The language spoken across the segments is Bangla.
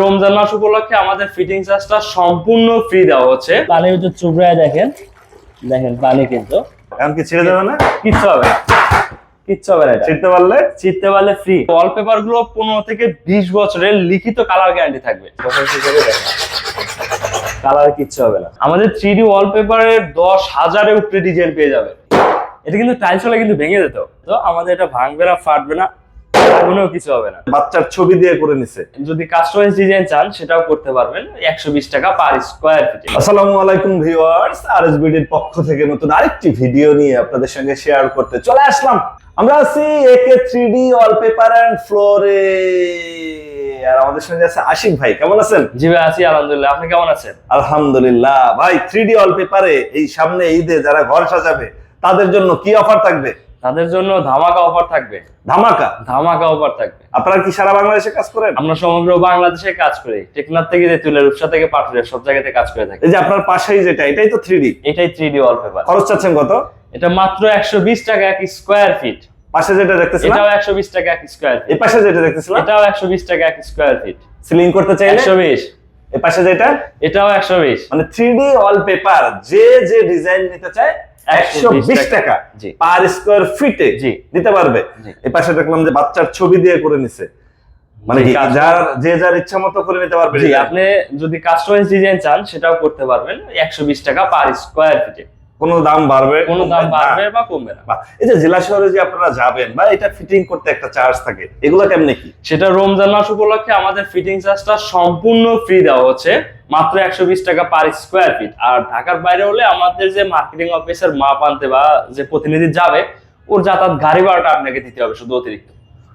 রমজান মাস উপলক্ষে আমাদের ফিটিং চার্জটা সম্পূর্ণ ফ্রি দেওয়া হচ্ছে। পানি হচ্ছে চুবড়ায় দেখেন। দেখেন পানি কিন্তু। এখন কি ছেড়ে দেবে না? কিচ্ছু হবে না। কিচ্ছু হবে না ছিটতে পারলে? ফ্রি ওয়ালপেপারগুলো পনেরো থেকে বিশ বছরের লিখিত কালার গ্যারান্টি থাকবে। কালার কিচ্ছু হবে না। আমাদের থ্রি ডি ওয়ালপেপারের দশ হাজারের উপরে ডিজাইন পেয়ে যাবে। এটা কিন্তু টাইলস হলে কিন্তু ভেঙে যেত। তো আমাদের এটা ভাঙবে না ফাটবে না। লাগুনেও কিছু হবে না। বাচ্চার ছবি দিয়ে করে নিছে। যদি কাস্টমাইজ ডিজাইন চান সেটাও করতে পারবেন। একশো টাকা পার স্কোয়ার ফিটে আসসালামু আলাইকুম ভিউয়ার্স পক্ষ থেকে নতুন আরেকটি ভিডিও নিয়ে আপনাদের সঙ্গে শেয়ার করতে চলে আসলাম। আমরা আছি একে থ্রি ডি ওয়ালপেপার অ্যান্ড ফ্লোরে আর আমাদের সঙ্গে আছে আশিক ভাই কেমন আছেন? জি ভাই আছি আলহামদুলিল্লাহ। আপনি কেমন আছেন? আলহামদুলিল্লাহ। ভাই থ্রি ডি ওয়ালপেপারে এই সামনে ঈদে যারা ঘর সাজাবে তাদের জন্য কি অফার থাকবে? তাদের জন্য ধামাকা অফার থাকবে। ধামাকা? ধামাকা অফার থাকবে। আপনারা কি সারা বাংলাদেশে কাজ করেন? আমরা সমগ্র বাংলাদেশে কাজ করি। টেকনাফ থেকে তেতুলের রূপসা থেকে পাটুরিয়া সব জায়গাতে কাজ করে থাকি। এই যে আপনার পাশেই যেটা এটাই তো থ্রি এটাই থ্রি ডি ওয়ালপেপার খরচ চাচ্ছেন কত? এটা মাত্র একশো বিশ টাকা এক স্কোয়ার ফিট পাশে যেটা দেখতেছিলাম? এটাও একশো বিশ টাকা এক স্কোয়ার এই পাশে যেটা দেখতেছিলাম? এটাও একশো বিশ টাকা এক স্কোয়ার ফিট সিলিং করতে চাইলে? একশো বিশ। এই পাশে যেটা? এটাও একশো বিশ। মানে থ্রি ডি ওয়ালপেপার যে যে ডিজাইন নিতে চায় টাকা। পার স্কোয়ার ফিটে জি। দিতে পারবে জি। এই পাশে দেখলাম যে বাচ্চার ছবি দিয়ে করে নিছে মানে যার যে যার ইচ্ছা মতো করে নিতে পারবে আপনি যদি কাস্টমাইজ ডিজাইন চান সেটাও করতে পারবেন একশো বিশ টাকা পার স্কোয়ার ফিটে কোনো দাম বাড়বে কোনো দাম বাড়বে বা কমবে না। এই যে জেলা শহরে যে আপনারা যাবেন বা এটা ফিটিং করতে একটা চার্জ থাকে এগুলো কেমনে কি? সেটা রমজান মাস উপলক্ষে আমাদের ফিটিং চার্জটা সম্পূর্ণ ফ্রি দেওয়া হচ্ছে মাত্র একশো বিশ টাকা পার স্কোয়ার ফিট আর ঢাকার বাইরে হলে আমাদের যে মার্কেটিং অফিসার মাপ আনতে বা যে প্রতিনিধি যাবে ওর যাতায়াত গাড়ি ভাড়াটা আপনাকে দিতে হবে শুধু অতিরিক্ত।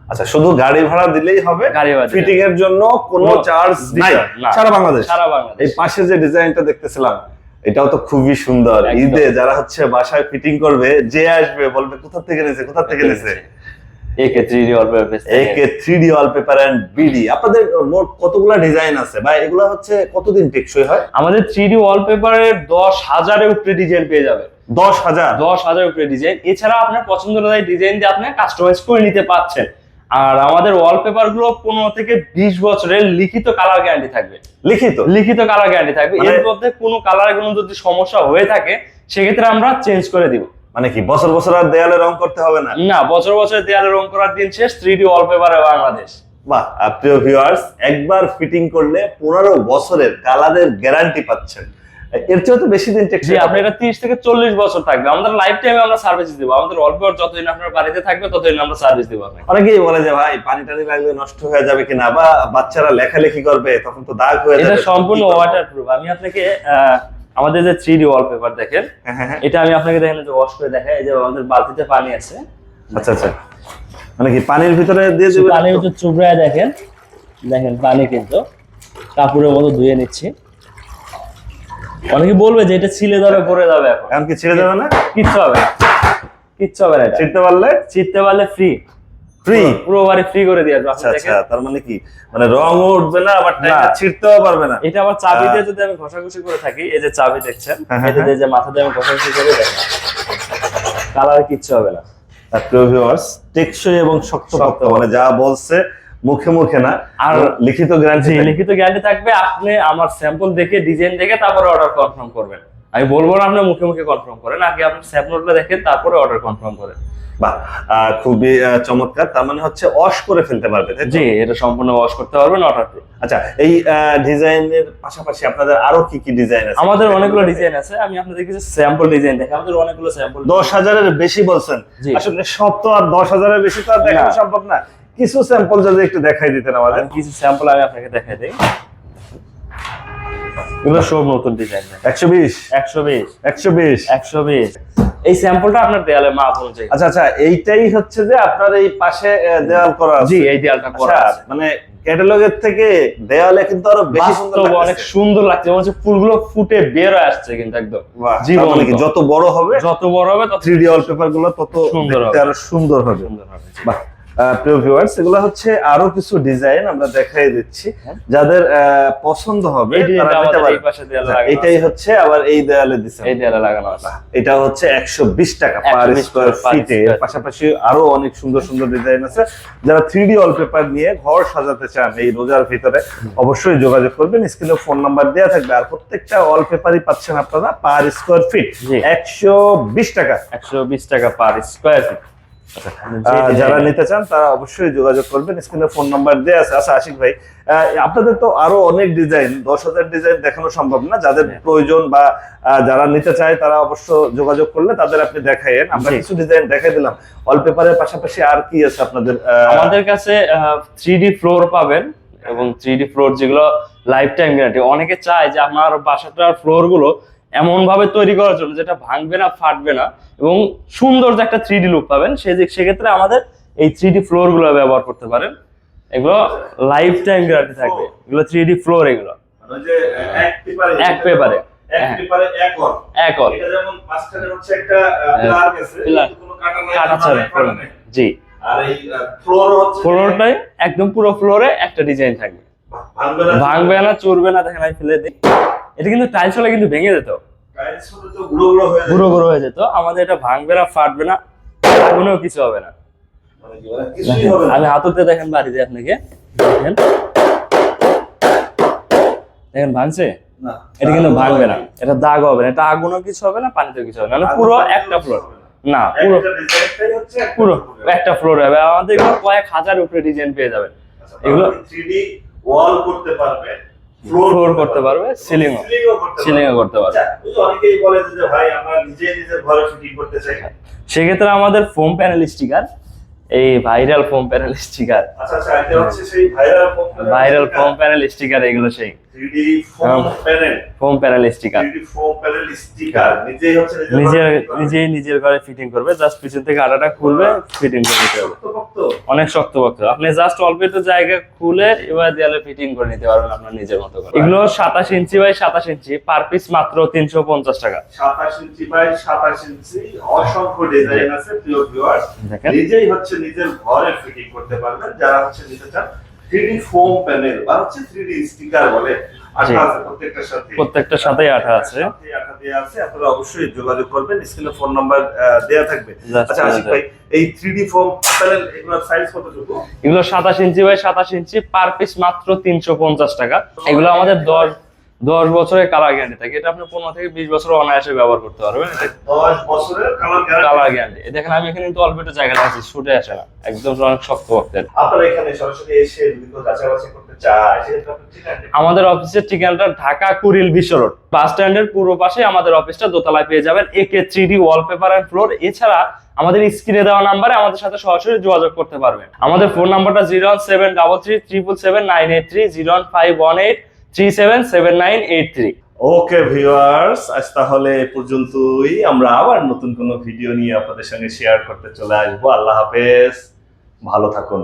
আচ্ছা শুধু গাড়ি ভাড়া দিলেই হবে গাড়ি ভাড়া ফিটিং এর জন্য কোনো চার্জ নাই না। সারা বাংলাদেশ? সারা বাংলাদেশ। এই পাশে যে ডিজাইনটা দেখতেছিলাম এটাও তো খুবই সুন্দর। ঈদে যারা হচ্ছে বাসায় ফিটিং করবে যে আসবে বলবে কোথা থেকে নিয়েছে কোথা থেকে নিয়েছে AK three D wallpaper AK three D wallpaper and BD আপনাদের মোট কতগুলা ডিজাইন আছে? বা এগুলা হচ্ছে কতদিন টেকসই হয়? আমাদের থ্রি ডি ওয়ালপেপারের দশ হাজারের উপরে ডিজাইন পেয়ে যাবে। দশ হাজার? দশ হাজার উপরে ডিজাইন এছাড়া আপনার পছন্দ অনুযায়ী ডিজাইন দিয়ে আপনি কাস্টমাইজ করে নিতে পারছেন। আর আমাদের ওয়ালপেপারগুলো পনেরো থেকে বিশ বছরের লিখিত কালার গ্যারান্টি থাকবে। লিখিত? লিখিত কালার গ্যারান্টি থাকবে। মানে- এর মধ্যে কোনো কালার কোনো যদি সমস্যা হয়ে থাকে সেক্ষেত্রে আমরা চেঞ্জ করে দিব। মানে কি বছর বছর আর দেয়ালে রং করতে হবে না? না বছর বছর দেয়ালে রং করার দিন শেষ থ্রি ডি ওয়ালপেপারে বাংলাদেশ। বাহ প্রিয় ভিউয়ার্স একবার ফিটিং করলে পনেরো বছরের কালারের গ্যারান্টি পাচ্ছেন। এর চেয়ে তো বেশি দিন টেকসই আপনি এটা তিরিশ থেকে চল্লিশ বছর থাকবে। আমাদের লাইফ টাইমে আমরা সার্ভিস দিব। আমাদের ওয়ালপেপার যতদিন আপনার বাড়িতে থাকবে ততদিন আমরা সার্ভিস দিব আপনাকে। অনেকেই বলে যে ভাই পানি টানি লাগলে নষ্ট হয়ে যাবে কিনা? বা বাচ্চারা লেখালেখি করবে তখন তো দাগ হয়ে এটা যাবে। সম্পূর্ণ কি করব? ওয়াটার প্রুফ আমি আপনাকে আমাদের যে থ্রি ডি ওয়ালপেপার দেখেন হ্যাঁ, হ্যাঁ, হ্যাঁ। এটা আমি আপনাকে দেখেন যে ওয়াশ করে দেখাই এই যে আমাদের বালতিতে পানি আছে। আচ্ছা আচ্ছা। মানে কি পানির ভিতরে দিয়ে দেবে পানি হচ্ছে চুবড়ায় দেখেন দেখেন পানি কিন্তু কাপড়ের মতো ধুয়ে নিচ্ছি। অনেকে বলবে যে এটা ছিলে ধরে পড়ে যাবে এখন। এখন কি ছেড়ে দেবে না? কিচ্ছু হবে না। কিচ্ছু হবে না এটা। পারলে? ছিটতে পারলে ফ্রি ফ্রি পুরো বাড়ি ফ্রি করে দিয়ে আসব। আচ্ছা আচ্ছা তার মানে কি? মানে রং উঠবে না আবার টাইমটা না। ছিড়তেও পারবে না। এটা আবার চাবি দিয়ে যদি আমি ঘষাঘষি করে থাকি এই যে চাবি দেখছেন হ্যাঁ, হ্যাঁ, এটা দিয়ে যে মাথা দিয়ে আমি ঘষাঘষি করে দেখেন কালার কিচ্ছু হবে না। প্রিয় ভিউয়ার্স টেকসই এবং শক্তপোক্ত শক্ত। মানে যা বলছে মুখে মুখে না আর লিখিত গ্যারান্টি লিখিত গ্যারান্টি থাকবে আপনি আমার স্যাম্পল দেখে ডিজাইন দেখে তারপরে অর্ডার কনফার্ম করবেন। আমি বলব না আপনি মুখে মুখে কনফার্ম করেন আগে আপনি স্যাম্পলটা দেখেন তারপরে অর্ডার কনফার্ম করেন। বাহ খুবই চমৎকার। তার মানে হচ্ছে অশ করে ফেলতে পারবে জি এটা সম্পূর্ণ ওয়াশ করতে পারবেন অর্ডার আচ্ছা এই ডিজাইনের পাশাপাশি আপনাদের আরও কি কি ডিজাইন আছে? আমাদের অনেকগুলো ডিজাইন আছে আমি আপনাদের কিছু স্যাম্পল ডিজাইন দেখে আমাদের অনেকগুলো স্যাম্পল দশ হাজারের বেশি বলছেন। আসলে সব তো আর দশ হাজারের বেশি তো আর দেখানো সম্ভব না। কিছু স্যাম্পল যদি একটু দেখাই দিতেন আমাদের। কিছু স্যাম্পল আমি আপনাকে দেখাই দিই। এগুলো সব নতুন ডিজাইন একশো বিশ? একশো বিশ। একশো বিশ? একশো বিশ। এই স্যাম্পলটা আপনার দেয়ালে মাপ অনুযায়ী। আচ্ছা আচ্ছা এইটাই হচ্ছে যে আপনার এই পাশে আহ, দেওয়াল করা জি এই দেয়ালটা করা আচ্ছা, মানে ক্যাটালগের থেকে দেওয়ালে কিন্তু আরও বেশি সুন্দর অনেক সুন্দর লাগছে। মনে হচ্ছে ফুলগুলো ফুটে বের হয়ে আসছে কিন্তু একদম। বাহ, মানে কি যত বড় হবে যত বড় হবে তত থ্রি ডি ওয়ালপেপারগুলো তত সুন্দর হবে। আরও সুন্দর হবে। সুন্দর হবে বাহ প্রিয় ভিউয়ার্স এগুলো হচ্ছে আরও কিছু ডিজাইন আমরা দেখাই দিচ্ছি। হ্যাঁ। যাদের পছন্দ হবে তারা নিতে পারে লাগানো এটাই হচ্ছে আবার এই দেয়ালে দিছে এই দেয়ালে লাগানো আছে। এটা হচ্ছে একশো বিশ টাকা পার 120 স্কোয়ার ফিটে পাশাপাশি আরও অনেক সুন্দর সুন্দর ডিজাইন আছে। যারা থ্রি ওয়ালপেপার নিয়ে ঘর সাজাতে চান এই রোজার ভিতরে অবশ্যই যোগাযোগ করবেন। স্ক্রিনে ফোন নাম্বার দেওয়া থাকবে। আর প্রত্যেকটা ওয়ালপেপারই পাচ্ছেন আপনারা পার স্কোয়ার ফিট জি। একশো বিশ টাকা। একশো বিশ টাকা পার স্কোয়ার ফিট যারা নিতে চান তারা অবশ্যই যোগাযোগ করবেন। স্ক্রিনে ফোন নাম্বার দেওয়া আছে। আচ্ছা আশিক ভাই আপনাদের তো আরও অনেক ডিজাইন দশ হাজার ডিজাইন দেখানো সম্ভব না। যাদের হ্যাঁ। প্রয়োজন বা যারা নিতে চায় তারা অবশ্য যোগাযোগ করলে তাদের আপনি দেখাইয়েন আমরা কিছু ডিজাইন দেখাই দিলাম। ওয়ালপেপারের পাশাপাশি আর কি আছে আপনাদের আহ, আমাদের কাছে থ্রি ডি ফ্লোর পাবেন এবং থ্রি ডি ফ্লোর যেগুলো লাইফ টাইম গ্যারান্টি অনেকে চায় যে আমার বাসাটার ফ্লোরগুলো এমন ভাবে তৈরি করার জন্য যেটা ভাঙবে না ফাটবে না এবং সুন্দর যে একটা থ্রি লুক পাবেন সেই সেক্ষেত্রে আমাদের এই থ্রি ডি ফ্লোরগুলো ব্যবহার করতে পারেন। এগুলো লাইফ টাইম গ্যারান্টি থাকবে। এগুলো থ্রি ডি ফ্লোর এগুলো। এক পেপারে এক পেপারে। জি। ফ্লোর ফ্লোরটাই একদম পুরো ফ্লোরে একটা ডিজাইন থাকবে। ভাঙবে না ভাঙবে না চুরবে না দেখেন আমি ফেলে দিই। এটা কিন্তু টাইলস হলে কিন্তু ভেঙে যেত। গুঁড়ো গুঁড়ো হয়ে যেত। আমাদের এটা ভাঙবে না ফাটবে না আগুনেও কিছু হবে না। মানে আমি হাতুতে দেখেন বাড়ি দিয়ে আপনাকে। দেখেন। দেখেন ভাঙছে? এটা কিন্তু ভাঙবে না। এটা দাগ হবে না। এটা আগুনও কিছু হবে না পানিতেও কিছু হবে না। মানে পুরো একটা ফ্লোর না। পুরো পুরো একটা ফ্লোর হবে। আমাদের এগুলো কয়েক হাজার উপরে ডিজাইন পেয়ে যাবেন। আচ্ছা, এগুলো- 3D ওয়াল করতে পারবে ফ্লোর করতে পারবে সিলিং সিলিং করতে সিলিংও করতে পারবে। আচ্ছা, অনেকেই বলে যে ভাই আমরা নিজে নিজে ঘরে ফিটিং করতে চাই। সেক্ষেত্রে আমাদের ফোম প্যানেল স্টিকার এই ভাইরাল ফোম প্যানেল স্টিকার আচ্ছা আচ্ছা এটা হচ্ছে সেই viral foam viral foam panel sticker এগুলো সেই। 3D foam panel foam panel sticker 3D foam panel sticker নিজেই হচ্ছে নিজের নিজেই নিজের ঘরে ফিটিং করবে। জাস্ট পিছন থেকে আটাটা খুলবে ফিটিং করে নিতে হবে। অনেক শক্ত আপনি জাস্ট অল্প একটু জায়গা খুলে এবার দেয়ালে ফিটিং করে নিতে পারবেন আপনার নিজের মতো করে। এগুলো সাতাশ ইঞ্চি বাই সাতাশ ইঞ্চি। পার পিস মাত্র তিনশো পঞ্চাশ টাকা। 27 ইঞ্চি বাই 27 ইঞ্চি। অসংখ্য ডিজাইন আছে প্রিয় ভিউয়ার্স নিজেই হচ্ছে নিজের ঘরে ফিটিং করতে পারবেন যারা হচ্ছে নিতে চান 3D ফোম প্যানেল বা হচ্ছে 3D স্টিকার বলে আঠা আছে প্রত্যেকটার সাথে প্রত্যেকটার সাথেই আঠা আছে। আঠা দেয়া আছে আপনারা অবশ্যই যোগাযোগ করবেন স্ক্রিনে ফোন নাম্বার দেয়া থাকবে। আচ্ছা আশিক ভাই এই 3D ফোম প্যানেল এগুলোর সাইজ কতটুকু? এগুলো সাতাশ ইঞ্চি বাই সাতাশ ইঞ্চি পার পিস মাত্র তিনশো পঞ্চাশ টাকা। এগুলো আমাদের দশ দশ বছরের কালার গ্যারান্টি থাকে। এটা আপনি পনেরো থেকে বিশ বছর অনায়াসে ব্যবহার করতে পারবেন। 10 বছরের কালার গ্যারান্টি দেখেন আমি এখানে কিন্তু অল্প একটু জায়গা আছে শুটে আসে না। একদম অনেক শক্ত ভক্তের আপনারা এখানে সরাসরি এসে যাচাই করতে চায় আমাদের অফিসের ঠিকানাটা ঢাকা কুড়িল বিশ্ব রোড। বাস স্ট্যান্ডের পূর্ব পাশে আমাদের অফিসটা দোতলায় পেয়ে যাবেন। AK three D wallpaper and floor এছাড়া আমাদের স্ক্রিনে দেওয়া নাম্বারে আমাদের সাথে সরাসরি যোগাযোগ করতে পারবেন। আমাদের ফোন নাম্বারটা zero one seven double three triple seven nine eight three zero one five one eight three seven seven nine eight three okay viewers আজ তাহলে এ পর্যন্তই। আমরা আবার নতুন কোনো ভিডিও নিয়ে আপনাদের সঙ্গে শেয়ার করতে চলে আসব। আল্লাহ হাফেজ। ভালো থাকুন।